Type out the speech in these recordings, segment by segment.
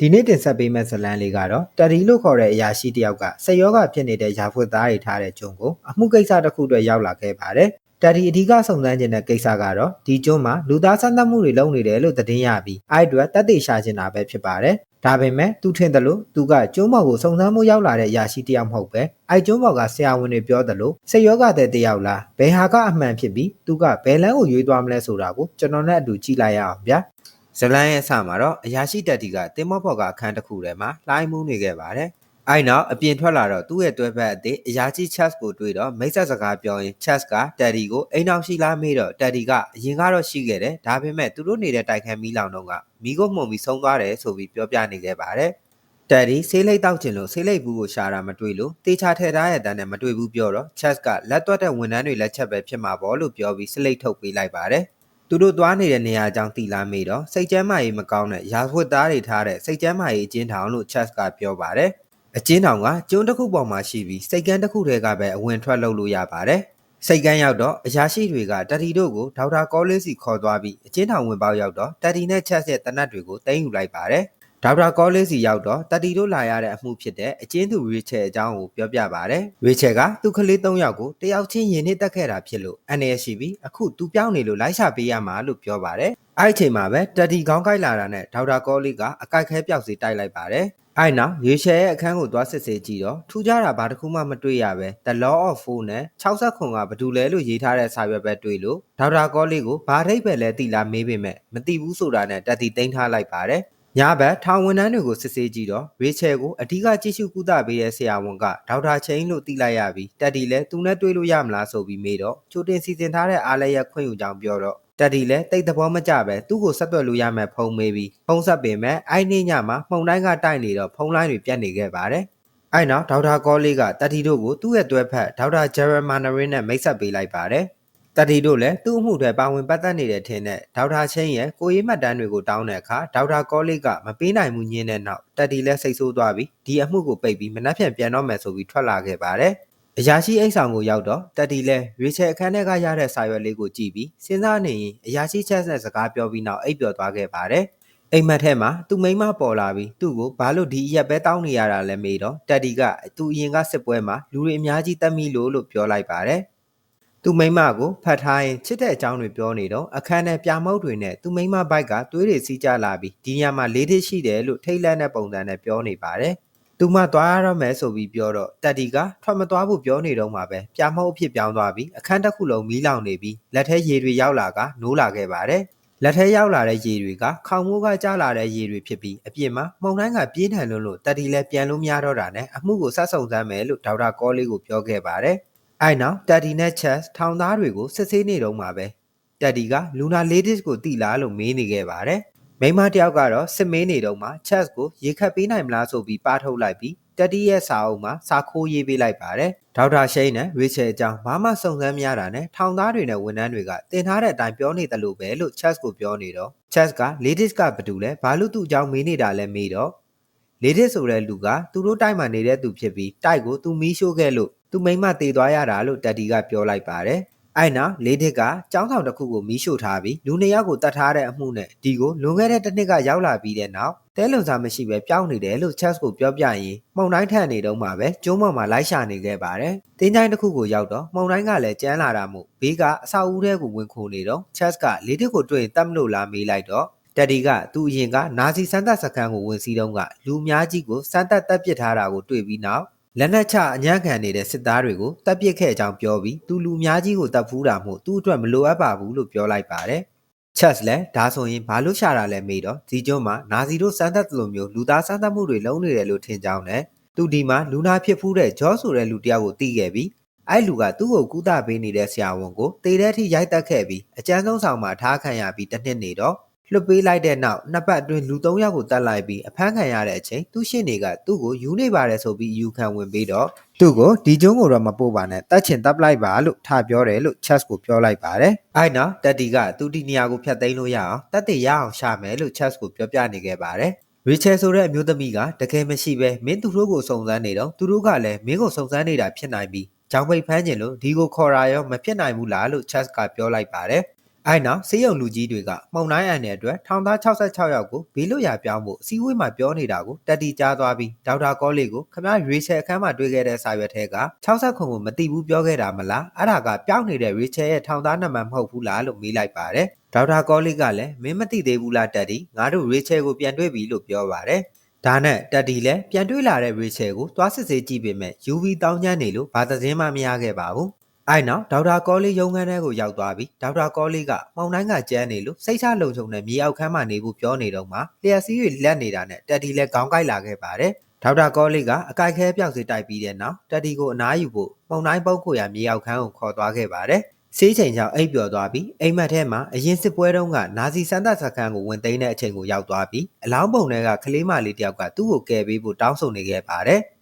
ဒီနေ့တင်ဆက်ပေးမယ့်ဇာတ်လမ်းလေးကတော့တရီလို့ခေါ်တဲ့အရာရှိတစ်ယောက်ကစက်ယောဂဖြစ်နေတဲ့ရာဖွက်သားတွေထားတဲ့ကျွန်းကိုအမှုကိစ္စတစ်ခုအတွက်ရောက်လာခဲ့ပါတယ်။တရီအဓိကစုံစမ်းခြင်းတဲ့ကိစ္စကတော့ဒီကျွန်းမှာလူသားဆန်းသတ်မှုတွေလုပ်နေတယ်လို့သတင်းရပြီးအဲ့အတွက်တက်သေးရှာခြင်းတာပဲဖြစ်ပါတယ်။ဒါပေမဲ့သူထင်တယ်လို့သူကကျွန်းပေါ်ကိုစုံစမ်းမှုရောက်လာတဲ့အရာရှိတစ်ယောက်မဟုတ်ပဲအဲ့ကျွန်းပေါ်ကဆရာဝန်တွေပြောတယ်လို့စက်ယောဂတဲ့တစ်ယောက်လားဘယ်ဟာကအမှန်ဖြစ်ပြီးသူကဘယ်လမ်းကိုရွေးသွားမလဲဆိုတာကိုကျွန်တော်နဲ့အတူကြည့်လိုက်ရအောင်ဗျာ။ ဇလန်းရဲ့အစမှာတော့အရာရှိတက်တီကတင်မော့ဘော်ကအခန်းတစ်ခုထဲမှာလှိုင်းမှုနေခဲ့ပါတယ်။အဲ့နောက်အပြင်ထွက်လာတော့သူ့ရဲ့တွဲဖက်အသည့်အရာရှိ Chess ကိုတွေ့တော့မိတ်ဆက်စကားပြောရင် Chess ကတက်တီကိုအိမ်အောင်ရှိလားမေးတော့တက်တီကအရင်ကတော့ရှိခဲ့တယ်။ဒါပေမဲ့သူတို့နေတဲ့တိုက်ခန်းမီးလောင်တော့ကမီးကိုမှုန်ပြီးဆုံးသွားတယ်ဆိုပြီးပြောပြနေခဲ့ပါတယ်။တက်ဒီဆေးလိပ်တောက်ချင်လို့ဆေးလိပ်ဘူးကိုရှာတာမတွေ့လို့တေချာထဲထားရဲ့တန်းနဲ့မတွေ့ဘူးပြောတော့ Chess ကလက်တွက်တဲ့ဝန်ထမ်းတွေလက်ချက်ပဲဖြစ်မှာပေါ့လို့ပြောပြီးစလိပ်ထုတ်ပေးလိုက်ပါတယ်။ သူတို့သွားနေတဲ့နေရာအကြောင်းသိလားမေးတော့စိတ်ကျမ်းမာရေးမကောင်းတဲ့ရာဇဝတ်သားတွေထားတဲ့စိတ်ကျမ်းမာရေးအကျဉ်းထောင်လို့ Chess ကပြောပါတယ်။အကျဉ်းထောင်ကကျွန်းတစ်ခုပေါ်မှာရှိပြီးစိတ်ကန်းတစ်ခုတည်းကပဲအဝင်ထွက်လုပ်လို့ရပါတယ်။စိတ်ကန်းရောက်တော့အရာရှိတွေကတတီတို့ကိုဒေါက်တာကောလင်းစီခေါ်သွားပြီးအကျဉ်းထောင်ဝင်ပေါက်ရောက်တော့တတီနဲ့ Chess ရဲ့တနတ်တွေကိုတင်ယူလိုက်ပါတယ်။ ဒေါက်တာကောလေးစီရောက်တော့တတီတို့လာရတဲ့အမှုဖြစ်တဲ့အကျဉ်းသူရီချယ်အကြောင်းကိုပြောပြပါတယ်။ရီချယ်ကသူ့ကလေး၃ယောက်ကိုတယောက်ချင်းရင်နှစ်တက်ခဲ့တာဖြစ်လို့အနေရရှိပြီးအခုသူပြောင်းနေလို့လိုက်ရှာပေးရမှာလို့ပြောပါတယ်။အဲ့ဒီအချိန်မှာပဲတတီခေါင်းကိုက်လာတာနဲ့ဒေါက်တာကောလေးကအကိုက်ခဲပြောက်စီတိုက်လိုက်ပါတယ်။အဲ့နောက်ရေရှယ်ရဲ့အခန်းကိုသွားစစ်ဆေးကြည့်တော့ထူးခြားတာဘာတစ်ခုမှမတွေ့ရပဲ The Law of Four နဲ့60ခွန်ကဘာတူလဲလို့ရေးထားတဲ့စာရွက်ပဲတွေ့လို့ဒေါက်တာကောလေးကိုဘာထိပ်ပဲလဲတိလားမေးပေမဲ့မသိဘူးဆိုတာနဲ့တက်တီတင်ထားလိုက်ပါတယ်။ ညဘက်ထောင်ဝန်ထမ်းတွေကိုစစ်ဆေးကြည့်တော့ရေချယ်ကိုအဓိကကြည့်ရှုကုသပေးတဲ့ဆရာဝန်ကဒေါက်တာချင်းလို့သိလိုက်ရပြီးတက်တီလည်းသူနဲ့တွေ့လို့ရမလားဆိုပြီးမေးတော့ချိုတင်စီစဉ်ထားတဲ့အားလည်းရခွင့်ယူကြောင်းပြောတော့တက်တီလည်းတိတ်သဘောမကျပဲသူ့ကိုဆက်သွယ်လို့ရမယ်ဖုန်းမေးပြီးဖုန်းဆက်ပေမဲ့အဲ့နေ့ညမှာမှုန်တိုင်းကတိုက်နေတော့ဖုန်းလိုင်းတွေပြတ်နေခဲ့ပါတယ်။အဲ့နောက်ဒေါက်တာကောလေးကတက်တီတို့ကိုသူ့ရဲ့တွဲဖက်ဒေါက်တာဂျယ်ရမာနရင်းနဲ့မိတ်ဆက်ပေးလိုက်ပါတယ်။ တတီတို့လည်းသူ့အမှုတွေပါဝင်ပတ်သက်နေတဲ့ထင်တဲ့ဒေါက်တာချင်းရဲ့ကိုရေးမှတ်တမ်းတွေကိုတောင်းတဲ့အခါဒေါက်တာကောလေးကမပေးနိုင်မှုညင်းတဲ့နောက်တတီလည်းစိတ်ဆိုးသွားပြီးဒီအမှုကိုပိတ်ပြီးမနှက်ဖြန်ပြန်တော့မယ်ဆိုပြီးထွက်လာခဲ့ပါတယ်။အရာရှိအိတ်ဆောင်ကိုရောက်တော့တက်တီလဲရေချယ်အခန်းထဲကရတဲ့စာရွက်လေးကိုကြည့်ပြီးစဉ်းစားနေရင်အရာရှိချက်နဲ့စကားပြောပြီးနောက်အိပ်ပျော်သွားခဲ့ပါတယ်။အိမ်မက်ထဲမှာသူ့မိန်းမပေါ်လာပြီးသူ့ကိုဘာလို့ဒီအရက်ပဲတောင်းနေရတာလဲမေးတော့တက်တီကသူ့အရင်ကစစ်ပွဲမှာလူတွေအများကြီးတက်မိလို့လို့ပြောလိုက်ပါတယ်။ သူ့မိန်းမကိုဖတ်ထားရင်ချစ်တဲ့အကြောင်းတွေပြောနေတော့အခန်းထဲပြာမုတ်တွေနဲ့သူ့မိန်းမဘိုက်ကသွေးတွေစီးကြလာပြီးဒီညမှာလေးထစ်ရှိတယ်လို့ထိတ်လန့်တဲ့ပုံစံနဲ့ပြောနေပါတယ်။သူမသွားရတော့မယ်ဆိုပြီးပြောတော့တက်တီကထွက်မသွားဖို့ပြောနေတော့မှပဲပြာမုတ်အဖြစ်ပြောင်းသွားပြီးအခန်းတစ်ခုလုံးမီးလောင်နေပြီးလက်ထဲရေတွေရောက်လာကနိုးလာခဲ့ပါတယ်။လက်ထဲရောက်လာတဲ့ရေတွေကခေါင်မိုးကကျလာတဲ့ရေတွေဖြစ်ပြီးအပြင်မှာမှုန်တိုင်းကပြင်းထန်လွန်းလို့တက်တီလည်းပြန်လို့မရတော့တာနဲ့အမှုကိုဆက်ဆောင်စမ်းမယ်လို့ဒေါက်တာကောလေးကိုပြောခဲ့ပါတယ်။ အဲ့နောက်တက်တီနဲ့ချက်ထောင်သားတွေကိုစစ်ဆေးနေတော့မှပဲတက်တီကလူနာလေးဒစ်ကိုတိလာလို့မေးနေခဲ့ပါတယ်။မိန်းမတယောက်ကတော့စစ်မေးနေတော့မှ chess ကိုရေခတ်ပေးနိုင်မလားဆိုပြီးပါထုတ်လိုက်ပြီးတက်တီရဲ့စာအုပ်မှာစာခိုးရေးပေးလိုက်ပါတယ်။ဒေါက်တာရှိန်နဲ့ရီချယ်အကြောင်းဘာမှစုံစမ်းမရတာနဲ့ထောင်သားတွေနဲ့ဝန်ထမ်းတွေကတင်ထားတဲ့အတိုင်းပြောနေတယ်လို့ပဲလို့ chess ကိုပြောနေတော့ chess က ladies ကဘာတူလဲဘာလို့သူ့အကြောင်းမေးနေတာလဲမေးတော့ ladies ဆိုတဲ့လူကသူတို့တိုက်မှာနေတဲ့သူဖြစ်ပြီးတိုက်ကိုသူမီးရှို့ခဲ့လို့ သူမိမတည်သွားရတာလို့တက်တီကပြောလိုက်ပါတယ်။အဲ့နောက်လေးတစ်ကចောင်းဆောင်တစ်ခုကိုမီးရှို့ထားပြီးလူနှစ်ယောက်ကိုတတ်ထားတဲ့အမှုနဲ့ဒီကိုလွန်ခဲ့တဲ့တစ်နှစ်ကရောက်လာပြီးတဲ့နောက်တဲလုံစားမရှိပဲပျောက်နေတယ်လို့ Chess ကိုပြောပြရင်မှုန်တိုင်းထန်နေတော့မှပဲကျုံးမောင်မှာလိုက်ရှာနေခဲ့ပါတယ်။တင်းချိုင်းတစ်ခုကိုရောက်တော့မှုန်တိုင်းကလည်းကြမ်းလာတာမို့ဘေးကအဆောက်အဦထဲကိုဝင်ခိုနေတော့ Chess ကလေးတစ်ကိုတွေ့ရင်တတ်မလို့လားမေးလိုက်တော့တက်ဒီကသူအရင်ကနာဇီစမ်းသပ်စခန်းကိုဝင်စီးတော့ကလူအများကြီးကိုစမ်းသပ်တပ်ပစ်ထားတာကိုတွေ့ပြီးနောက် လက်နက်ချအညံ့ခံနေတဲ့စစ်သားတွေကိုတပ်ပစ်ခဲ့အကြောင်းပြောပြီးသူလူအများကြီးကိုတပ်ဖူးတာမို့သူ့အတွက်မလိုအပ်ပါဘူးလို့ပြောလိုက်ပါတယ်။ Chess လည်းဒါဆိုရင်ဘာလို့ရှာတာလဲမေးတော့ဒီကျွန်းမှာနာဇီတို့စမ်းသပ်သလိုမျိုးလူသားစမ်းသပ်မှုတွေလုပ်နေတယ်လို့ထင်ကြောင်းနဲ့သူဒီမှာလူနာဖြစ်ဖူးတဲ့ဂျော့ဆိုတဲ့လူတယောက်ကိုတီးခဲ့ပြီးအဲ့လူကသူ့ကိုကူတာပေးနေတဲ့ဆရာဝန်ကိုတေတဲ့အထိရိုက်တက်ခဲ့ပြီးအကျန်းဆုံးဆောင်မှာထားခံရပြီးတစ်နှစ်နေတော့ လွတ်ပေးလိုက်တဲ့နောက်နှစ်ပတ်အတွင်းလူ၃ယောက်ကိုတတ်လိုက်ပြီးအဖမ်းခံရတဲ့အချိန်သူ့ရှင်းတွေကသူ့ကိုယူနေပါတယ်ဆိုပြီးယူခံဝင်ပြီးတော့သူ့ကိုဒီကျုံးကိုတော့မပို့ပါနဲ့တတ်ချင်တပ်လိုက်ပါလို့ထပြောတယ်လို့ chess ကိုပြောလိုက်ပါတယ်။အဲ့နောက်တက်တီကသူ့ဒီနေရာကိုဖျက်သိမ်းလို့ရအောင်တက်တည်ရအောင်ရှာမယ်လို့ chess ကိုပြောပြနေခဲ့ပါတယ်။ရီချယ်ဆိုတဲ့အမျိုးသမီးကတကယ်မရှိပဲမင်းသူတို့ကိုစုံစမ်းနေတော့သူတို့ကလည်းမင်းကိုစုံစမ်းနေတာဖြစ်နိုင်ပြီးကြောင်ပိတ်ဖမ်းခြင်းလို့ဒီကိုခေါ်ရာရောမဖြစ်နိုင်ဘူးလားလို့ chess ကပြောလိုက်ပါတယ်။ အဲ့နောက်စေယုံလူကြီးတွေကမှုံတိုင်းအန်တဲ့အတွက်ထောင်သား66ယောက်ကိုဘေးလွတ်ရာပြောင်းဖို့အစည်းအဝေးမှာပြောနေတာကိုတက်တီကြားသွားပြီးဒေါက်တာကောလေးကိုခမရရေချယ်အခန်းမှာတွေ့ခဲ့တဲ့စာရွက်ထဲက60ခုကိုမတိဘူးပြောခဲ့တာမလားအဲ့ဒါကပြောင်းနေတဲ့ရေချယ်ရဲ့ထောင်သားနံပါတ်မဟုတ်ဘူးလားလို့မေးလိုက်ပါတယ်ဒေါက်တာကောလေးကလည်းမင်းမသိသေးဘူးလားတက်တီငါတို့ရေချယ်ကိုပြန်တွေ့ပြီလို့ပြောပါတယ်ဒါနဲ့တက်တီလည်းပြန်တွေ့လာတဲ့ရေချယ်ကိုသွားစစ်ဆေးကြည့်ပေမဲ့ UV တောင်းကျမ်းနေလို့ဘာသတင်းမှမရခဲ့ပါဘူး အဲ့နောက်ဒေါက်တာကောလေးရုံခန်းထဲကိုရောက်သွားပြီးဒေါက်တာကောလေးကမောင်တိုင်းကကျန်းနေလို့စိတ်ချလုံခြုံတဲ့မြေအောက်ခန်းမှာနေဖို့ပြောနေတော့မှလျှက်စီးတွေလက်နေတာနဲ့တက်တီလည်းခေါင်းကိုက်လာခဲ့ပါတယ်ဒေါက်တာကောလေးကအကိုက်ခဲပြောက်စီတိုက်ပြီးတဲ့နောက်တက်တီကိုအနားယူဖို့မောင်တိုင်းပုတ်ကိုရမြေအောက်ခန်းကိုခေါ်သွားခဲ့ပါတယ်စေးချိန်ကြောင့်အိပ်ပျော်သွားပြီးအိမ်မက်ထဲမှာအရင်စစ်ပွဲတုန်းကနာဇီစန္ဒစခန်းကိုဝင်သိမ်းတဲ့အချိန်ကိုရောက်သွားပြီးအလောင်းပုံတွေကကလေးမလေးတယောက်ကသူ့ကိုကယ်ပေးဖို့တောင်းဆိုနေခဲ့ပါတယ်။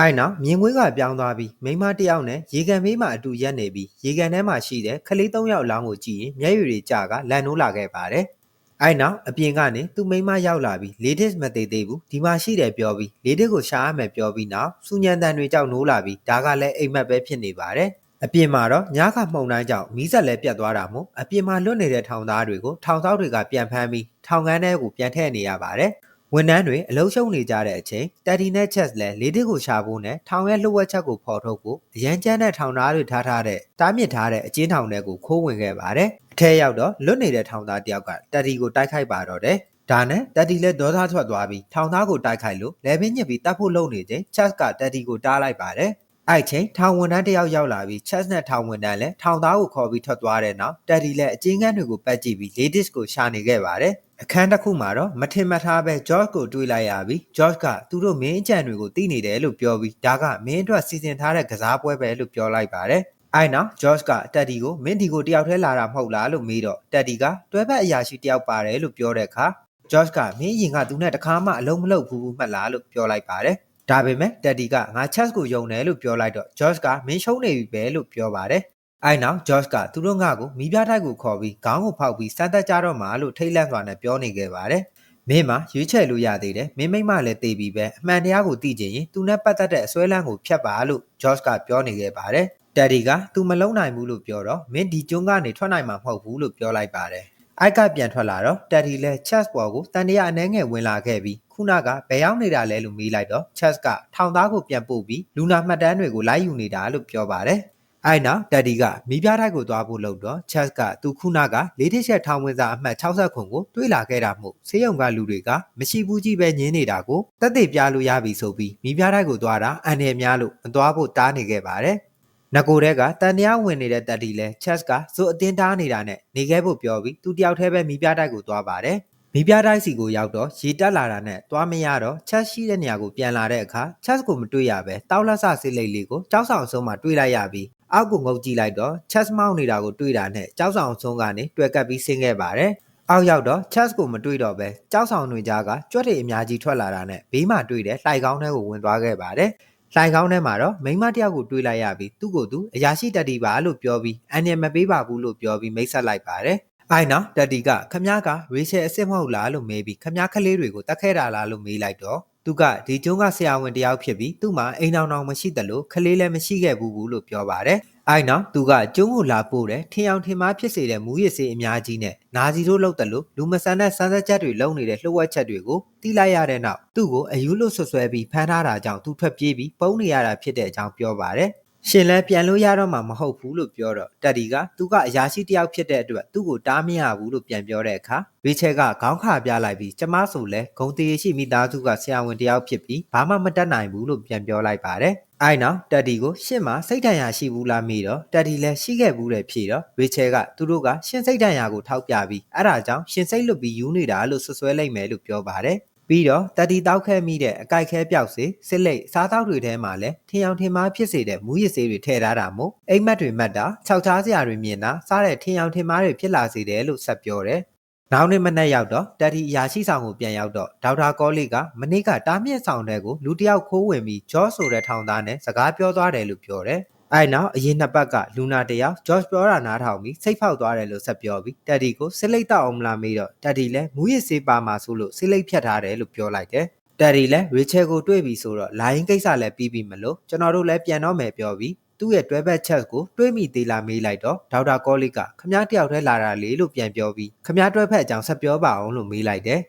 အဲ့နောက်မြင်ကွင်းကပြောင်းသွားပြီးမိန်းမတစ်ယောက်နဲ့ရေကန်မေးမှအတူရက်နေပြီးရေကန်ထဲမှာရှိတဲ့ကလေး၃ယောက်အလောင်းကိုကြည့်ရင်မျက်ရည်တွေကျကလန်နိုးလာခဲ့ပါတယ်။အဲ့နောက်အပြင်ကနေသူ့မိန်းမရောက်လာပြီးလေဒစ်မသေးသေးဘူးဒီမှာရှိတယ်ပြောပြီးလေဒစ်ကိုရှာရမယ်ပြောပြီးနောက်စူညံတန်တွေကြောက်နိုးလာပြီးဒါကလည်းအိမ်မက်ပဲဖြစ်နေပါတယ်။အပြင်မှာတော့ညခမှုန်တိုင်းကြောင့်မီးဆက်လဲပြတ်သွားတာမို့အပြင်မှာလွတ်နေတဲ့ထောင်သားတွေကိုထောင်သားတွေကပြန်ဖမ်းပြီးထောင်ကန်းထဲကိုပြန်ထည့်နေရပါတယ်။ ဝန်ထမ်းတွေအလုံးရှုံနေကြတဲ့အချိန်တက်ဒီနဲ့ချက်လဲလေးတစ်ကိုရှာဖို့နဲ့ထောင်ရဲ့လှုပ်ဝက်ချက်ကိုဖော်ထုတ်ဖို့အရန်ကျန်းတဲ့ထောင်သားတွေထားထားတဲ့တားမြစ်ထားတဲ့အကျဉ်းထောင်တွေကိုခိုးဝင်ခဲ့ပါတယ်။အထက်ရောက်တော့လွတ်နေတဲ့ထောင်သားတယောက်ကတက်ဒီကိုတိုက်ခိုက်ပါတော့တယ်။ဒါနဲ့တက်တီလည်းဒေါသထွက်သွားပြီးထောင်သားကိုတိုက်ခိုက်လို့လဲပင်းညစ်ပြီးတတ်ဖို့လုပ်နေချိန်ချက်ကတက်တီကိုတားလိုက်ပါတယ်အဲ့ချိန်ထောင်ဝန်ထမ်းတယောက်ရောက်လာပြီး chest နဲ့ထောင်ဝန်ထမ်းလည်းထောင်သားကိုခေါ်ပြီးထွက်သွားတဲ့နောက်တက်ဒီလည်းအချင်းကန်းတွေကိုပတ်ကြည့်ပြီး ladies ကိုရှာနေခဲ့ပါတယ် အခန်းတစ်ခုမှာတော့မထင်မှတ်ထားပဲ George ကိုတွေးလိုက်ရပြီး George ကသူတို့မင်းအကြံတွေကိုသိနေတယ်လို့ပြောပြီးဒါကမင်းအတွက်စီစဉ်ထားတဲ့ကစားပွဲပဲလို့ပြောလိုက်ပါတယ်အဲ့နောက် George ကတက်ဒီကိုမင်းဒီကိုတယောက်တည်းလာတာမဟုတ်လားလို့မေးတော့တက်ဒီကတွဲဘက်အရာရှိတယောက်ပါတယ်လို့ပြောတဲ့အခါ George ကမင်းရင်ကသူနဲ့တခါမှအလုံးမလုပ်ဘူးမှတ်လားလို့ပြောလိုက်ပါတယ်ဒါပေမဲ့တက်ဒီကငါ chess ကိုယုံတယ်လို့ပြောလိုက်တော့ George ကမင်းရှုံးနေပြီပဲလို့ပြောပါတယ်။ အဲ့နောက် George ကသူတို့ငါ့ကိုမိပြထိုက်ကိုခေါ်ပြီးခေါင်းကိုဖောက်ပြီးစမ်းသပ်ကြတော့မှာလို့ထိတ်လန့်စွာနဲ့ပြောနေခဲ့ပါတယ်။မင်းမရွေးချယ်လို့ရသေးတယ်။မင်းမိမလည်းတေးပြီးပဲအမှန်တရားကိုသိချင်ရင်သူနဲ့ပတ်သက်တဲ့အစွဲလန်းကိုဖျက်ပါလို့ George ကပြောနေခဲ့ပါတယ်။တက်ဒီကသူမလုံးနိုင်ဘူးလို့ပြောတော့မင်းဒီကျွန်းကနေထွက်နိုင်မှာမဟုတ်ဘူးလို့ပြောလိုက်ပါတယ်။အိုက်ကပြန်ထွက်လာတော့တက်ဒီလဲ chess ပေါ်ကိုတန်တရာအနှဲငယ်ဝင်လာခဲ့ပြီးခုနကဘယ်ရောက်နေတာလဲလို့မေးလိုက်တော့ Chess ကထောင်သားကိုပြန်ပို့ပြီးလူနာမှတ်တမ်းတွေကိုလိုက်ယူနေတာလို့ပြောပါတယ်။ အဲ့နောက်တက်ဒီကမိပြထိုက်ကိုသွားဖို့လုပ်တော့ Chess ကသူခုနကလေးတစ်ချက်ထောင်ဝင်စာအမှတ်60ခုကိုတွေးလာခဲ့တာမို့ဆေးရုံကလူတွေကမရှိဘူးကြီးပဲညင်းနေတာကိုတက်သေးပြလို့ရပြီဆိုပြီးမိပြထိုက်ကိုသွားတာအန်တယ်များလို့မသွားဖို့တားနေခဲ့ပါတယ်။နကိုတဲ့ကတန်တရားဝင်နေတဲ့တက်တီလဲ chess ကဇိုအတင်းတားနေတာနဲ့နေခဲ့ဖို့ပြောပြီးသူတယောက်တည်းပဲမိပြတိုက်ကိုသွားပါတယ်မိပြတိုင်းစီကိုရောက်တော့ရေတက်လာတာနဲ့သွားမရတော့ချက်ရှိတဲ့နေရာကိုပြန်လာတဲ့အခါချက်ကိုမတွေ့ရပဲတောက်လက်ဆဆေးလိတ်လေးကိုကြောက်ဆောင်ဆုံးမှာတွေ့လိုက်ရပြီးအောက်ကိုငုပ်ကြည့်လိုက်တော့ချက်မောင်းနေတာကိုတွေ့တာနဲ့ကြောက်ဆောင်ဆုံးကနေတွေ့ကပ်ပြီးဆင်းခဲ့ပါတယ်အောက်ရောက်တော့ chess ကိုမတွေ့တော့ပဲကြောက်ဆောင်တွေကြားကကြွက်တွေအများကြီးထွက်လာတာနဲ့ဘေးမှာတွေ့တဲ့လှိုက်ကောင်းထဲကိုဝင်သွားခဲ့ပါတယ်။လှိုက်ကောင်းထဲမှာတော့မိန်းမတယောက်ကိုတွေးလိုက်ရပြီးသူ့ကိုယ်သူအရာရှိတက်တီပါလို့ပြောပြီးအန်ရမပေးပါဘူးလို့ပြောပြီးမိတ်ဆက်လိုက်ပါတယ်အိုင်နော်တက်တီကခမ ्या ကရေချယ်အစ်စ်မဟုတ်လားလို့မေးပြီးခမ ्या ကလေးတွေကိုတတ်ခဲ့တာလားလို့မေးလိုက်တော့ သူကဒီကျုံးကဆရာဝန်တယောက်ဖြစ်ပြီးသူ့မှာအိမ်အောင်အောင်မရှိတယ်လို့ခလေးလည်းမရှိခဲ့ဘူးဘူးလို့ပြောပါတယ်။အိုင်နော်သူကကျုံးကိုလာပို့တယ်ထင်အောင်ထင်မှားဖြစ်စေတဲ့မူရစ်စေးအများကြီးနဲ့နာစီတို့လောက်တယ်လို့လူမဆန်တဲ့စမ်းစက်ချက်တွေလုံနေတဲ့လှုပ်ဝက်ချက်တွေကိုတီးလိုက်ရတဲ့နောက်သူ့ကိုအယူလို့ဆွဆွဲပြီးဖမ်းထားတာကြောင့်သူထွက်ပြေးပြီးပုံနေရတာဖြစ်တဲ့အကြောင်းပြောပါတယ်။ ရှင်လည်းပြန်လို့ရတော့မှာမဟုတ်ဘူးလို့ပြောတော့တက်ဒီကသူကအရာရှိတယောက်ဖြစ်တဲ့အတွက်သူ့ကိုတားမရဘူးလို့ပြန်ပြောတဲ့အခါဝေချဲကခေါင်းခါပြလိုက်ပြီးကျမဆိုလဲဂုံတေရှိမိသားစုကဆရာဝန်တယောက်ဖြစ်ပြီးဘာမှမတတ်နိုင်ဘူးလို့ပြန်ပြောလိုက်ပါတယ်အိုင်နောက်တက်ဒီကိုရှင့်မှာစိတ်တန်ရာရှိဘူးလားမေးတော့တက်ဒီလည်းရှိခဲ့ဘူးတယ်ဖြေတော့ဝေချဲကသူတို့ကရှင့်စိတ်တန်ရာကိုထောက်ပြပြီးအဲ့ဒါကြောင့်ရှင်စိတ်လွတ်ပြီးယူနေတာလို့ဆွဆွဲလိုက်မယ်လို့ပြောပါတယ် ပြီးတော့တတိတောက်ခဲမိတဲ့အကြိုက်ခဲပြောက်စေစစ်လိတ်စားတောက်တွေထဲမှာလည်းထင်အောင်ထင်မှားဖြစ်စေတဲ့မူရစ်ဆေးတွေထည့်ထားတာမို့အိမ်မက်တွေမှတ်တာခြောက်ချားစရာတွေမြင်တာစားတဲ့ထင်အောင်ထင်မှားတွေဖြစ်လာစေတယ်လို့ဆက်ပြောတယ်။နောက်နေ့မနေ့ရောက်တော့တတိအရာရှိဆောင်ကိုပြန်ရောက်တော့ဒေါက်တာကောလီကမနေ့ကတားမြင့်ဆောင်တဲ့ကိုလူတယောက်ခိုးဝင်ပြီးဂျော့ဆိုတဲ့ထောင်သားနဲ့စကားပြောသွားတယ်လို့ပြောတယ်။ အဲ့နောက်အရင်နှစ်ပတ်ကလူနာတယောက်ဂျော့ပြောတာနားထောင်ပြီးစိတ်ဖောက်သွားတယ်လို့ဆက်ပြောပြီးတက်ဒီကိုစစ်လိတ်တောက်အောင်မလားမေးတော့တက်ဒီလည်းမူရစ်စေးပါမှာဆိုလို့စစ်လိတ်ဖြတ်ထားတယ်လို့ပြောလိုက်တယ်တက်ဒီလည်းရီချယ်ကိုတွေ့ပြီဆိုတော့လာရင်ကိစ္စလည်းပြီးပြီမလို့ကျွန်တော်တို့လည်းပြန်တော့မယ်ပြောပြီးသူ့ရဲ့တွဲဘက်ချက်ကိုတွေးမိသေးလားမေးလိုက်တော့ဒေါက်တာကောလီကခမားတယောက်တည်းလာတာလေလို့ပြန်ပြောပြီးခမားတွဲဖက်အကြောင်းဆက်ပြောပါအောင်လို့မေးလိုက်တယ်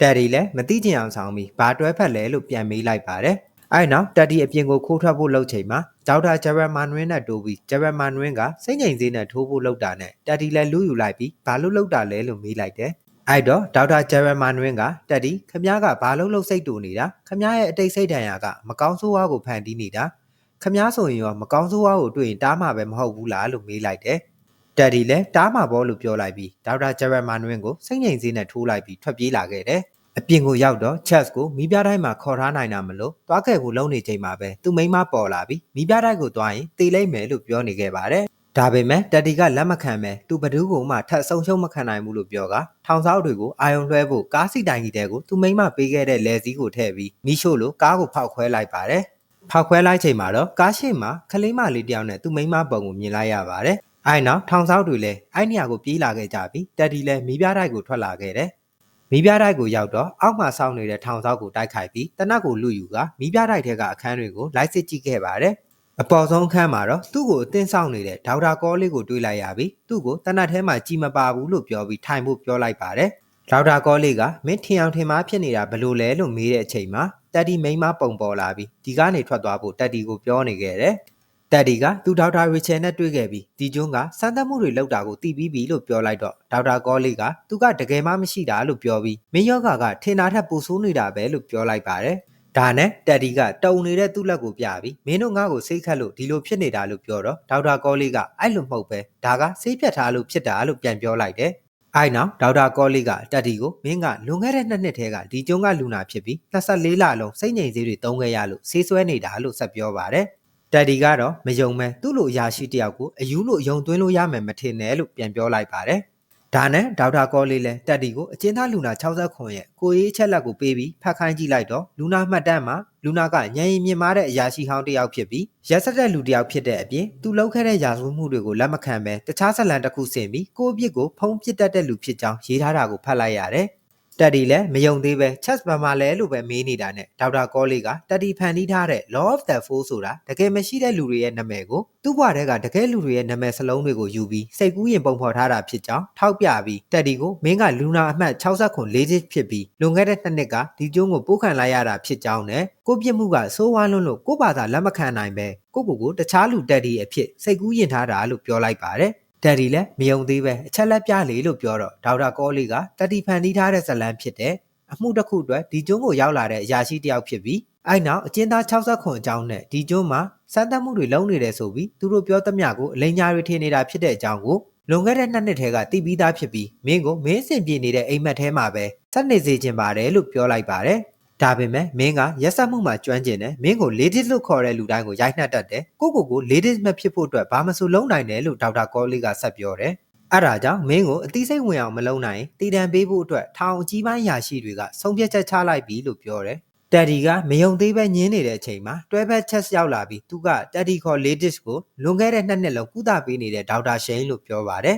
တက်ဒီလည်းမသိချင်အောင်ဆောင်ပြီးဘာတွဲဖက်လဲလို့ပြန်မေးလိုက်ပါတယ် အဲ့နောက်တက်ဒီအပြင်ကိုခိုးထွက်ဖို့လုပ်ချိန်မှာဒေါက်တာဂျရမန်ဝင်းနဲ့တိုးပြီးဂျရမန်ဝင်းကစိတ်ငြိမ်စေးနဲ့ထိုးဖို့လုပ်တာနဲ့တက်ဒီလည်းလူးယူလိုက်ပြီးဘာလို့လုပ်တာလဲလို့မေးလိုက်တယ်အဲ့တော့ဒေါက်တာဂျရမန်ဝင်းကတက်ဒီခမားကဘာလို့လှုပ်စိတ်တူနေတာခမားရဲ့အတိတ်စိတ်ဒဏ်ရာကမကောင်းဆိုးဝါးကိုဖန်တီးနေတာခမားဆိုရင်ရောမကောင်းဆိုးဝါးကိုတွေ့ရင်တားမှာပဲမဟုတ်ဘူးလားလို့မေးလိုက်တယ်တက်ဒီလည်းတားမှာပေါ့လို့ပြောလိုက်ပြီးဒေါက်တာဂျရမန်ဝင်းကိုစိတ်ငြိမ်စေးနဲ့ထိုးလိုက်ပြီးထွက်ပြေးလာခဲ့တယ် အပြင်ကိုရောက်တော့ chess ကိုမိပြတိုင်းမှာခေါ်ထားနိုင်တာမလို့တွားခဲ့ဖို့လုံနေချိန်မှာပဲသူ့မိန်းမပေါ်လာပြီးမိပြတိုင်းကိုတွားရင်တေးလိုက်မယ်လို့ပြောနေခဲ့ပါတယ်ဒါပေမဲ့တက်တီကလက်မခံပဲသူဘဒူးကိုမှထပ်ဆုံးရှုံးမခံနိုင်ဘူးလို့ပြောကထောင်ဆောက်တွေကိုအာယုံလွှဲဖို့ကားစီတိုင်ကြီးတဲကိုသူမိန်းမပေးခဲ့တဲ့လယ်စည်းကိုထည့်ပြီးမိရှို့လို့ကားကိုဖောက်ခွဲလိုက်ပါတယ်ဖောက်ခွဲလိုက်ချိန်မှာတော့ကားရှိမှာခလေးမလေးတယောက်နဲ့သူမိန်းမပုံကိုမြင်လိုက်ရပါတယ်အဲနောက်ထောင်ဆောက်တွေလည်းအဲ့နေရာကိုပြေးလာခဲ့ကြပြီးတက်တီလည်းမိပြတိုင်းကိုထွက်လာခဲ့တယ် မိပြတိုက်ကိုရောက်တော့အောက်မှာစောင့်နေတဲ့ထောင်ဆောက်ကိုတိုက်ခိုက်ပြီးတနတ်ကိုလူယူကမိပြတိုက်ထဲကအခန်းတွေကိုလိုက်စစ်ကြည့်ခဲ့ပါတယ်။အပေါ်ဆုံးအခန်းမှာတော့သူ့ကိုအတင်းဆောင်နေတဲ့ဒေါက်တာကောလေးကိုတွေးလိုက်ရပြီးသူ့ကိုတနတ်ထဲမှာကြည်မပါဘူးလို့ပြောပြီးထိုင်ဖို့ပြောလိုက်ပါတယ်။ဒေါက်တာကောလေးကမင်းထင်အောင်ထင်မှားဖြစ်နေတာဘလို့လဲလို့မေးတဲ့အချိန်မှာတက်ဒီမိန်းမပုံပေါ်လာပြီးဒီကနေထွက်သွားဖို့တက်ဒီကိုပြောနေခဲ့တယ်။ တက်ဒီကသူဒေါက်တာရီချယ်နဲ့တွေ့ခဲ့ပြီးဒီကျွန်းကစမ်းသပ်မှုတွေလုပ်တာကိုသိပြီးပြီလို့ပြောလိုက်တော့ဒေါက်တာကောလေးကသူကတကယ်မှမရှိတာလို့ပြောပြီးမင်းယောဂါကထင်တာထက်ပိုဆိုးနေတာပဲလို့ပြောလိုက်ပါတယ်။ဒါနဲ့တက်ဒီကတုံနေတဲ့သူ့လက်ကိုပြပြီးမင်းတို့ငါ့ကိုစိတ်ခတ်လို့ဒီလိုဖြစ်နေတာလို့ပြောတော့ဒေါက်တာကောလေးကအဲ့လိုမဟုတ်ပဲဒါကစိတ်ပြတ်ထားလို့ဖြစ်တာလို့ပြန်ပြောလိုက်တယ်။အဲ့နောက်ဒေါက်တာကောလေးကတက်ဒီကိုမင်းကလွန်ခဲ့တဲ့နှစ်နှစ်ထဲကဒီကျုံကလူနာဖြစ်ပြီး24လလုံးစိတ်ငြိမ်စေးတွေတုံးခဲ့ရလို့ဆေးဆွဲနေတာလို့ဆက်ပြောပါတယ်။ တက်ဒီကတော့မယုံမဲသူ့လိုအရာရှိတယောက်ကိုအယူလို့ယုံသွင်းလို့ရမယ်မထင်နဲ့လို့ပြန်ပြောလိုက်ပါတယ်။ဒါနဲ့ဒေါက်တာကောလေးလည်းတက်ဒီကိုအကျဉ်းသားလူနာ69ရဲ့ကိုရေးချက်လက်ကိုပေးပြီးဖတ်ခိုင်းကြည့်လိုက်တော့လူနာမှတ်တမ်းမှာလူနာကညံရင်မြင်မာတဲ့အရာရှိဟောင်းတယောက်ဖြစ်ပြီးရက်ဆက်တဲ့လူတယောက်ဖြစ်တဲ့အပြင်သူလုပ်ခဲ့တဲ့ရာဇဝတ်မှုတွေကိုလက်မခံဘဲတခြားဇလံတစ်ခုဆင်ပြီးကိုယ့်အပြစ်ကိုဖုံးပစ်တတ်တဲ့လူဖြစ်ကြောင်းရေးထားတာကိုဖတ်လိုက်ရတယ်။ တက်ဒီလည်းမယုံသေးပဲ chess ဘာမှလဲလို့ပဲမေးနေတာနဲ့ဒေါက်တာကောလေးကတက်ဒီဖန်တီးထားတဲ့ law of the four ဆိုတာတကယ်မရှိတဲ့လူတွေရဲ့နာမည်ကိုသူ့ဘဝထဲကတကယ်လူတွေရဲ့နာမည်စလုံးတွေကိုယူပြီးစိတ်ကူးရင်ပုံဖော်ထားတာဖြစ်ကြောင်းထောက်ပြပြီးတက်ဒီကိုမင်းကလူနာအမှတ်69လေးချစ်ဖြစ်ပြီးလွန်ခဲ့တဲ့နှစ်နှစ်ကဒီကျုံးကိုပို့ခံလိုက်ရတာဖြစ်ကြောင်းနဲ့ကိုပြစ်မှုကစိုးဝါးလွန်းလို့ကိုဘာသာလက်မခံနိုင်ပဲကိုကိုကိုတခြားလူတက်ဒီအဖြစ်စိတ်ကူးရင်ထားတာလို့ပြောလိုက်ပါတယ် ဒက်ဒီလည်းမယုံသေးပဲအချက်လက်ပြလေလို့ပြောတော့ဒေါက်တာကောလီကတတိဖန်တီးထားတဲ့ဇလန်းဖြစ်တဲ့အမှုတစ်ခုအတွက်ဒီကျွန်းကိုရောက်လာတဲ့အရာရှိတယောက်ဖြစ်ပြီးအဲ့နောက်အကျဉ်းသား60ခွန်အကြောင်းနဲ့ဒီကျွန်းမှာစမ်းသပ်မှုတွေလုပ်နေတယ်ဆိုပြီးသူတို့ပြောသမျှကိုအလိညာတွေထင်နေတာဖြစ်တဲ့အကြောင်းကိုလွန်ခဲ့တဲ့နှစ်နှစ်ထဲကတည်ပြီးသားဖြစ်ပြီးမင်းကိုမင်းစင်ပြေနေတဲ့အိမ်မက်ထဲမှာပဲဆက်နေစေခြင်းပါတယ်လို့ပြောလိုက်ပါတယ် ဒါပေမဲ့မင်းကရက်ဆက်မှုမှာကျွမ်းကျင်တယ်မင်းကို ladies လို့ခေါ်တဲ့လူတိုင်းကိုရိုက်နှက်တတ်တယ်ကိုကိုကို ladies မဖြစ်ဖို့အတွက်ဘာမှမဆိုလုံးနိုင်တယ်လို့ဒေါက်တာကောလီကဆက်ပြောတယ်အဲ့ဒါကြောင့်မင်းကိုအသိစိတ်ဝင်အောင်မလုံးနိုင်တည်တံပေးဖို့အတွက်ထောင်အကြီးပိုင်းရာရှိတွေကဆုံးဖြတ်ချက်ချလိုက်ပြီလို့ပြောတယ်တက်ဒီကမယုံသေးပဲညင်းနေတဲ့အချိန်မှာတွဲဘက်ချက်ရောက်လာပြီးသူကတက်ဒီခေါ် ladies ကိုလွန်ခဲ့တဲ့နှစ်နှစ်လုံးကုသပေးနေတဲ့ဒေါက်တာရှိန်လို့ပြောပါတယ်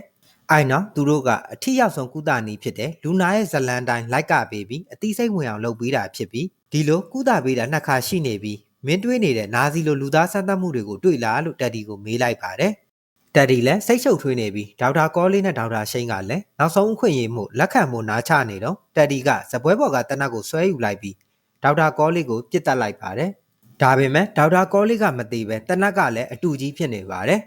အိုင်နော်သူတို့ကအထီရောက်ဆုံးကုသနည်းဖြစ်တဲ့လူနာရဲ့ဇလန်တိုင်းလိုက်ကပေးပြီးအသိစိတ်ဝင်အောင်လုပ်ပေးတာဖြစ်ပြီးဒီလိုကုသပေးတာနှစ်ခါရှိနေပြီးမင်းတွေးနေတဲ့နာစီလိုလူသားစမ်းသပ်မှုတွေကိုတွေ့လားလို့တက်ဒီကိုမေးလိုက်ပါတယ်တက်ဒီလည်းစိတ်ရှုပ်ထွေးနေပြီးဒေါက်တာကောလေးနဲ့ဒေါက်တာရှိန်ကလည်းနောက်ဆုံးအခွင့်အရေးမှုလက်ခံမှုနားချနေတော့တက်ဒီကဇပွဲပေါ်ကတနတ်ကိုဆွဲယူလိုက်ပြီးဒေါက်တာကောလေးကိုပြစ်တက်လိုက်ပါတယ်ဒါပေမဲ့ဒေါက်တာကောလေးကမသိပဲတနတ်ကလည်းအတူကြီးဖြစ်နေပါတယ်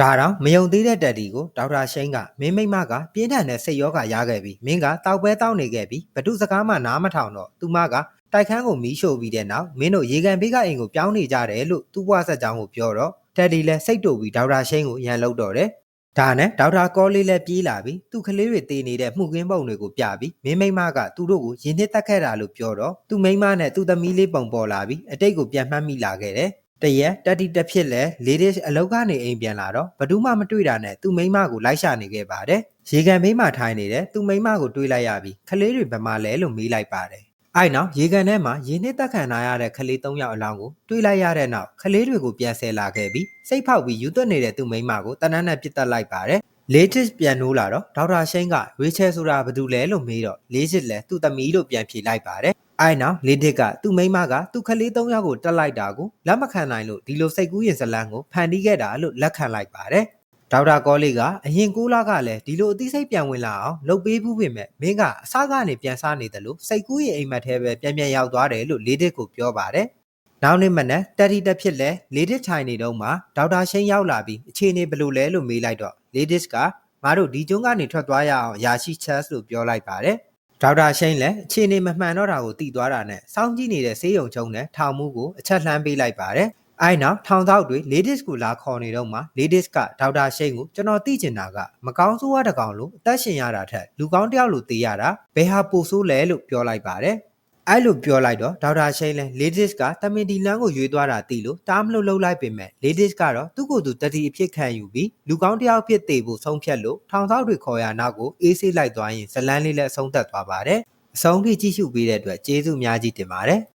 ဒါတော့မယုံသေးတဲ့တက်ဒီကိုဒေါက်တာရှိန်ကမင်းမိမကပြင်းထန်တဲ့စိတ်ရောဂါရခဲ့ပြီးမင်းကတောက်ပွဲတောက်နေခဲ့ပြီးဘသူစကားမှနားမထောင်တော့သူမကတိုက်ခန်းကိုမီးရှို့ပြီးတဲ့နောက်မင်းတို့ရေကန်ဘေးကအိမ်ကိုပြောင်းနေကြတယ်လို့သူ့ဘွားဆက်ကြောင်းကိုပြောတော့တက်ဒီလည်းစိတ်တူပြီးဒေါက်တာရှိန်ကိုရန်လုပ်တော့တယ်ဒါနဲ့ဒေါက်တာကောလေးလည်းပြေးလာပြီးသူ့ကလေးတွေတေးနေတဲ့မှုကင်းပုံတွေကိုပြပြီးမင်းမိမကသူတို့ကိုရင်နှစ်တက်ခဲ့တာလို့ပြောတော့သူ့မိမနဲ့သူ့သမီးလေးပုံပေါ်လာပြီးအတိတ်ကိုပြန်မှတ်မိလာခဲ့တယ် တရက်တက်တီတက်ဖြစ်လဲလေးဒစ်အလောက်ကနေအိမ်ပြန်လာတော့ဘယ်သူမှမတွေ့တာနဲ့သူ့မိန်းမကိုလိုက်ရှာနေခဲ့ပါတယ်ရေကန်ဘေးမှာထိုင်နေတဲ့သူ့မိန်းမကိုတွေးလိုက်ရပြီးခလေးတွေဘယ်မှာလဲလို့မေးလိုက်ပါတယ်အဲ့နောက်ရေကန်ထဲမှာရင်းနှစ်သက်ခံထားရတဲ့ခလေး၃ယောက်အလောင်းကိုတွေးလိုက်ရတဲ့နောက်ခလေးတွေကိုပြန်ဆဲလာခဲ့ပြီးစိတ်ဖောက်ပြီးယူသွက်နေတဲ့သူ့မိန်းမကိုတနန်းနဲ့ပြစ်တက်လိုက်ပါတယ်လေးတစ်ပြန်နိုးလာတော့ဒေါက်တာရှိန်ကရေချဲဆိုတာဘာတူလဲလို့မေးတော့လေးချစ်လဲသူ့သမီးလို့ပြန်ဖြေလိုက်ပါတယ် အိုင်နောက်လေဒစ်ကသူ့မိန်းမကသူ့ကလေး၃ယောက်ကိုတက်လိုက်တာကိုလက်မခံနိုင်လို့ဒီလိုစိတ်ကူးရင်ဇလန်းကိုဖန်တီးခဲ့တာလို့လက်ခံလိုက်ပါတယ်ဒေါက်တာကောလေးကအရင်ကိုလကလည်းဒီလိုအသိစိတ်ပြန်ဝင်လာအောင်လုပ်ပေးဘူးပြင်မဲ့မင်းကအစကနေပြန်စားနေတယ်လို့စိတ်ကူးရင်အိမ်မက်ထဲပဲပြန်ပြန်ရောက်သွားတယ်လို့လေဒစ်ကိုပြောပါတယ်နောက်နေ့မနက်တက်တီတက်ဖြစ်လဲလေဒစ်ထိုင်နေတော့မှဒေါက်တာရှင်းရောက်လာပြီးအခြေအနေဘယ်လိုလဲလို့မေးလိုက်တော့လေဒစ်ကငါတို့ဒီကျွန်းကနေထွက်သွားရအောင်ရာရှိချက်လို့ပြောလိုက်ပါတယ် ဒေါက်တာရှိန်လည်းအခြေအနေမမှန်တော့တာကိုသိသွားတာနဲ့စောင့်ကြည့်နေတဲ့ဆေးရုံချုံနဲ့ထောင်မှုကိုအချက်လှမ်းပေးလိုက်ပါတယ်။အဲနောက်ထောင်သောက်တွေ ladies ကိုလာခေါ်နေတော့မှ ladies ကဒေါက်တာရှိန်ကိုကျွန်တော်သိချင်တာကမကောင်းဆိုးရတကောင်လို့အသက်ရှင်ရတာထက်လူကောင်းတစ်ယောက်လို့သိရတာဘယ်ဟာပိုဆိုးလဲလို့ပြောလိုက်ပါတယ်။ အဲလိုပြောလိုက်တော့ဒေါက်တာရှိန်လဲ ladies ကတမင်ဒီလန်းကိုရွေးသွားတာသိလို့တားမလို့လှုပ်လိုက်ပေမဲ့ ladies ကတော့သူ့ကိုယ်သူတတိအဖြစ်ခံယူပြီးလူကောင်းတစ်ယောက်ဖြစ်သေးဖို့ဆုံးဖြတ်လို့ထောင်သောက်တွေခေါ်ရနောက်ကိုအေးဆေးလိုက်သွားရင်ဇလန်းလေးလည်းအဆုံးသက်သွားပါတယ်။အဆုံးထိကြည့်ရှုပေးတဲ့အတွက်ကျေးဇူးအများကြီးတင်ပါတယ်